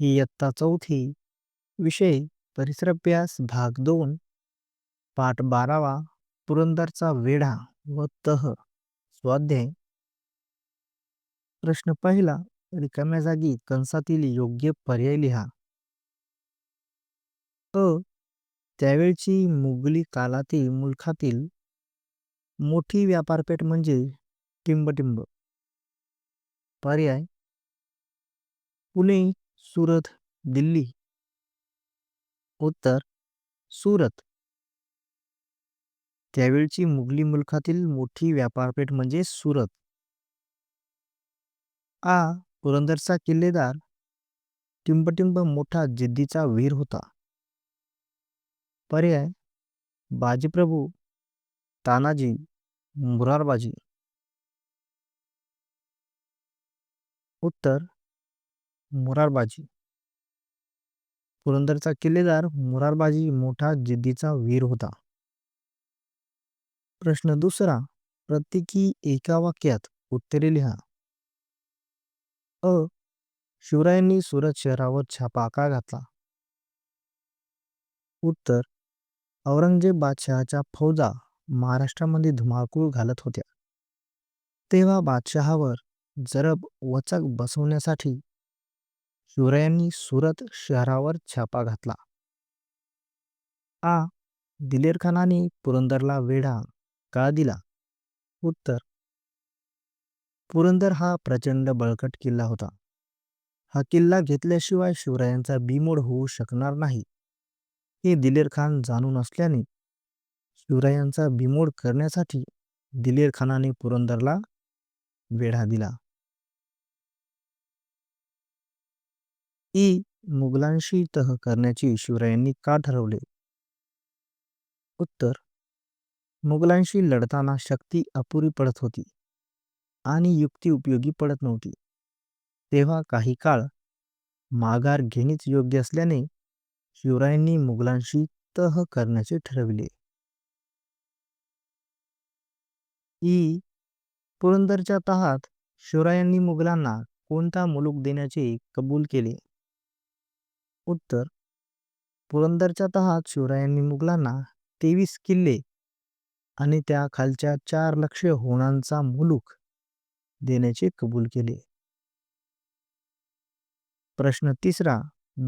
इयत्ता चौथी विषय परिसर अभ्यास भाग दोन पाठ बारावा पुरंदरचा वेढा व तह स्वाध्याय. प्रश्न पहिला रिकाम्या जागी कंसातील योग्य पर्याय लिहा. अ त्यावेळची मुघली कालातील मुलखातील मोठी व्यापारपेठ म्हणजे टिंबटिंब. पर्याय पुणे सुरत दिल्ली. उत्तर सुरत. त्यावेळची मुघली मुलखातील मोठी व्यापारपेठ म्हणजे सुरत. आ. पुरंदरचा किल्लेदार टिंबटिंब मोठा जिद्दीचा वीर होता. पर्याय बाजीप्रभू तानाजी मुरारबाजी. उत्तर मुरारबाजी. पुरंदरचा किल्लेदार मुरारबाजी मोठा जिद्दीचा वीर होता. प्रश्न दुसरा प्रत्येकी एका वाक्यात उत्तरे लिहा. अ. शिवरायांनी सुरत शहरावर छापा का घातला? उत्तर औरंगजेब बादशहाच्या फौजा महाराष्ट्रामध्ये धुमाकूळ घालत होत्या. तेव्हा बादशहावर जरब वचक बसवण्यासाठी शिवरायांनी सुरत शहरावर छापा घातला. आ. दिलेर खानाने पुरंदरला वेढा का दिला. उत्तर. पुरंदर हा प्रचंड बळकट किल्ला होता. हा किल्ला घेतल्याशिवाय शिवरायांचा बीमोड होऊ शकणार नाही. हे दिलेर खान जाणून असल्याने शिवरायांचा बीमोड करण्यासाठी दिलेर खानाने पुरंदरला वेढा दिला. ई मुघलांशी तह करण्याची शिवरायांनी का ठरवले? उत्तर मुघलांशी लढताना शक्ती अपुरी पडत होती आणि युक्ती उपयोगी पडत नव्हती. तेव्हा काही काळ माघार घेणेच योग्य असल्याने शिवरायांनी मुघलांशी तह करण्याचे ठरविले. ई. पुरंदरच्या तहात शिवरायांनी मुघलांना कोणता मुलूक देण्याचे कबूल केले? उत्तर पुरंदरच्या तहात शिवरायांनी मुघलांना तेवीस किल्ले आणि त्या खालच्या चार लक्ष होणांचा मुलूक देण्याचे कबूल केले. प्रश्न तिसरा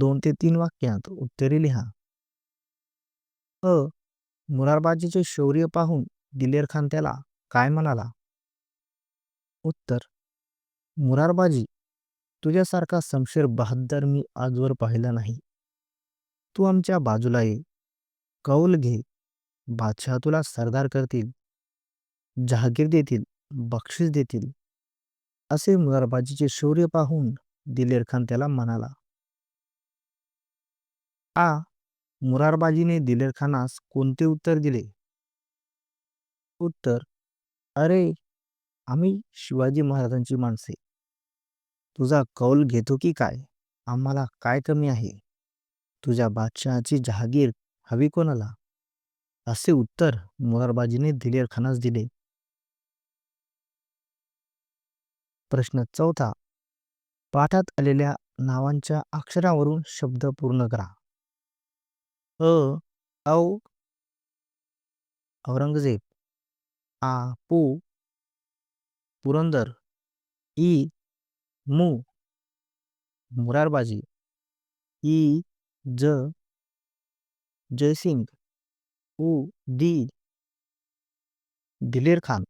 दोन ते तीन वाक्यात उत्तरे लिहा. अ मुरारबाजीचे शौर्य पाहून दिलेर खान त्याला काय म्हणाला? उत्तर मुरारबाजी तुझ्यासारखा समशेर बहाद्दर मी आजवर पाहिला नाही. तू आमच्या बाजूला ये. कौल घे. बादशाह तुला सरदार करतील. जहागीर देतील. बक्षीस देतील. असे मुरारबाजीचे शौर्य पाहून दिलेर खान त्याला म्हणाला. आ मुरारबाजीने दिलेर खानास कोणते उत्तर दिले? उत्तर अरे आम्ही शिवाजी महाराजांची माणसे. तुझा कौल घेतो की काय? आम्हाला काय कमी आहे? तुझ्या बादशहाची जहागीर हवी कोणाला? असे उत्तर मुरारबाजीने दिलेर खानास दिले. प्रश्न चौथा. पाठात आलेल्या नावांच्या अक्षरावरून शब्द पूर्ण करा. अ औ औरंगजेब आ पू पुरंदर ई मु. मुरारबाजी. ई. ज. जयसिंग. उ. दी दिलेर खान